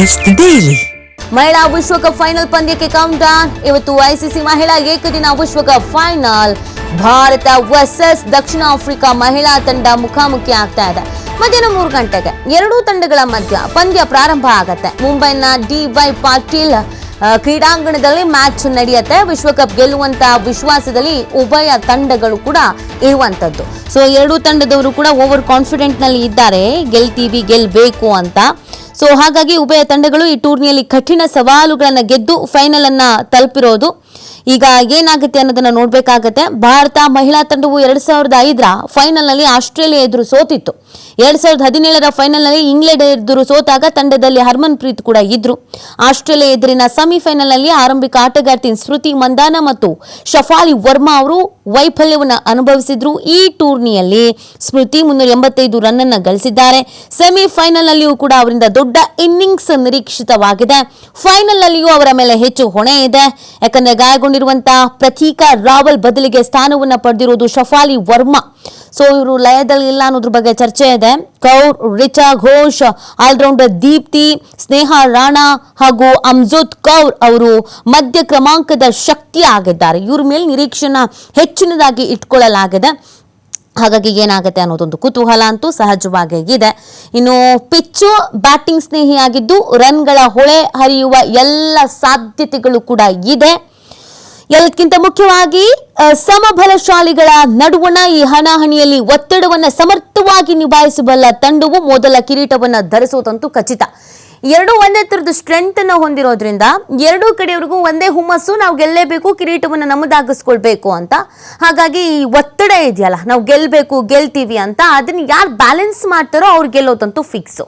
News daily. ಮಹಿಳಾ ವಿಶ್ವಕಪ್ final ಪಂದ್ಯಕ್ಕೆ ಕೌಂಟ್ ಡೌನ್ ಇವತ್ತು ಐಸಿಸಿ ಮಹಿಳಾ ಏಕದಿನ ವಿಶ್ವಕಪ್ ಫೈನಲ್. ಭಾರತ ವರ್ಸಸ್ ದಕ್ಷಿಣ ಆಫ್ರಿಕಾ ಮಹಿಳಾ ತಂಡ ಮುಖಾಮುಖಿ ಆಗ್ತಾ ಇದೆ. ಮಧ್ಯಾಹ್ನ ಮೂರು ಗಂಟೆಗೆ ಎರಡೂ ತಂಡಗಳ ಮಧ್ಯ ಪಂದ್ಯ ಪ್ರಾರಂಭ ಆಗತ್ತೆ. ಮುಂಬೈನ ಡಿ ವೈ ಪಾಟೀಲ್ ಕ್ರೀಡಾಂಗಣದಲ್ಲಿ ಮ್ಯಾಚ್ ನಡೆಯುತ್ತೆ. ವಿಶ್ವಕಪ್ ಗೆಲ್ಲುವಂತ ವಿಶ್ವಾಸದಲ್ಲಿ ಉಭಯ ತಂಡಗಳು ಕೂಡ ಇರುವಂತದ್ದು. ಸೊ ಎರಡೂ ತಂಡದವರು ಕೂಡ ಓವರ್ ಕಾನ್ಫಿಡೆಂಟ್ನಲ್ಲಿ ಇದ್ದಾರೆ. ಗೆಲ್ತೀವಿ ಗೆಲ್ಲಬೇಕು ಅಂತ. ಸೊ ಹಾಗಾಗಿ ಉಭಯ ತಂಡಗಳು ಈ ಟೂರ್ನಿಯಲ್ಲಿ ಕಠಿಣ ಸವಾಲುಗಳನ್ನು ಗೆದ್ದು ಫೈನಲ್ ಅನ್ನ ತಲುಪಿರೋದು. ಈಗ ಏನಾಗುತ್ತೆ ಅನ್ನೋದನ್ನ ನೋಡ್ಬೇಕಾಗತ್ತೆ. ಭಾರತ ಮಹಿಳಾ ತಂಡವು ಎರಡ್ ಸಾವಿರದ ಐದರ ಫೈನಲ್ನಲ್ಲಿ ಆಸ್ಟ್ರೇಲಿಯಾ ಎದುರು ಸೋತಿತ್ತು. ಎರಡ್ ಸಾವಿರದ ಹದಿನೇಳರ ಫೈನಲ್ನಲ್ಲಿ ಇಂಗ್ಲೆಂಡ್ ಎದುರು ಸೋತಾಗ ತಂಡದಲ್ಲಿ ಹರ್ಮನ್ ಪ್ರೀತ್ ಕೂಡ ಇದ್ರು. ಆಸ್ಟ್ರೇಲಿಯಾ ಎದುರಿನ ಸೆಮಿಫೈನಲ್ನಲ್ಲಿ ಆರಂಭಿಕ ಆಟಗಾರ್ತಿ ಸ್ಮೃತಿ ಮಂದಾನ ಮತ್ತು ಶಫಾಲಿ ವರ್ಮಾ ಅವರು ವೈಫಲ್ಯವನ್ನು ಅನುಭವಿಸಿದ್ರು. ಈ ಟೂರ್ನಿಯಲ್ಲಿ ಸ್ಮೃತಿ ಮುನ್ನೂರ ಎಂಬತ್ತೈದು ರನ್ ಅನ್ನ ಗಳಿಸಿದ್ದಾರೆ. ಸೆಮಿಫೈನಲ್ ನಲ್ಲಿಯೂ ಕೂಡ ಅವರಿಂದ ದೊಡ್ಡ ಇನ್ನಿಂಗ್ಸ್ ನಿರೀಕ್ಷಿತವಾಗಿದೆ. ಫೈನಲ್ ನಲ್ಲಿಯೂ ಅವರ ಮೇಲೆ ಹೆಚ್ಚು ಹೊಣೆ ಇದೆ. ಯಾಕಂದ್ರೆ ಗಾಯಗೊಂಡಿರುವಂತಹ ಪ್ರತೀಕ ರಾವಲ್ ಬದಲಿಗೆ ಸ್ಥಾನವನ್ನ ಪಡೆದಿರುವುದು ಶಫಾಲಿ ವರ್ಮಾ. ಸೊ ಇವರು ಲಯದಲ್ಲಿ ಇಲ್ಲ ಅನ್ನೋದ್ರ ಬಗ್ಗೆ ಚರ್ಚೆ ಇದೆ. ಕೌರ್ ರಿಚಾ ಘೋಷ್, ಆಲ್ರೌಂಡರ್ ದೀಪ್ತಿ, ಸ್ನೇಹ ರಾಣಾ ಹಾಗೂ ಅಮ್ಜೋತ್ ಕೌರ್ ಅವರು ಮಧ್ಯ ಕ್ರಮಾಂಕದ ಶಕ್ತಿ ಆಗಿದ್ದಾರೆ. ಇವ್ರ ಮೇಲೆ ನಿರೀಕ್ಷಣ ಹೆಚ್ಚಿನದಾಗಿ ಇಟ್ಕೊಳ್ಳಲಾಗಿದೆ. ಹಾಗಾಗಿ ಏನಾಗುತ್ತೆ ಅನ್ನೋದೊಂದು ಕುತೂಹಲ ಅಂತೂ ಸಹಜವಾಗಿ ಇದೆ. ಇನ್ನು ಪಿಚ್ಚು ಬ್ಯಾಟಿಂಗ್ ಸ್ನೇಹಿಯಾಗಿದ್ದು, ರನ್ಗಳ ಹೊಳೆ ಹರಿಯುವ ಎಲ್ಲ ಸಾಧ್ಯತೆಗಳು ಕೂಡ ಇದೆ. ಎಲ್ಲಕ್ಕಿಂತ ಮುಖ್ಯವಾಗಿ ಸಮಬಲಶಾಲಿಗಳ ನಡುವಣ ಈ ಹಣಾಹಣಿಯಲ್ಲಿ ಒತ್ತಡವನ್ನ ಸಮರ್ಥವಾಗಿ ನಿಭಾಯಿಸಬಲ್ಲ ತಂಡವು ಮೊದಲ ಕಿರೀಟವನ್ನ ಧರಿಸುವುದಂತೂ ಖಚಿತ. ಎರಡು ಒಂದೇ ತರದ ಸ್ಟ್ರೆಂತ್ ಅನ್ನು ಹೊಂದಿರೋದ್ರಿಂದ ಎರಡೂ ಕಡೆಯವರೆಗೂ ಒಂದೇ ಹುಮ್ಮಸ್ಸು, ನಾವು ಗೆಲ್ಲೇಬೇಕು, ಕಿರೀಟವನ್ನು ನಮ್ಮದಾಗಿಸ್ಕೊಳ್ಬೇಕು ಅಂತ. ಹಾಗಾಗಿ ಈ ಒತ್ತಡ ಇದೆಯಲ್ಲ, ನಾವು ಗೆಲ್ಬೇಕು, ಗೆಲ್ತೀವಿ ಅಂತ, ಅದನ್ನ ಯಾರು ಬ್ಯಾಲೆನ್ಸ್ ಮಾಡ್ತಾರೋ ಅವ್ರು ಗೆಲ್ಲೋದಂತೂ ಫಿಕ್ಸು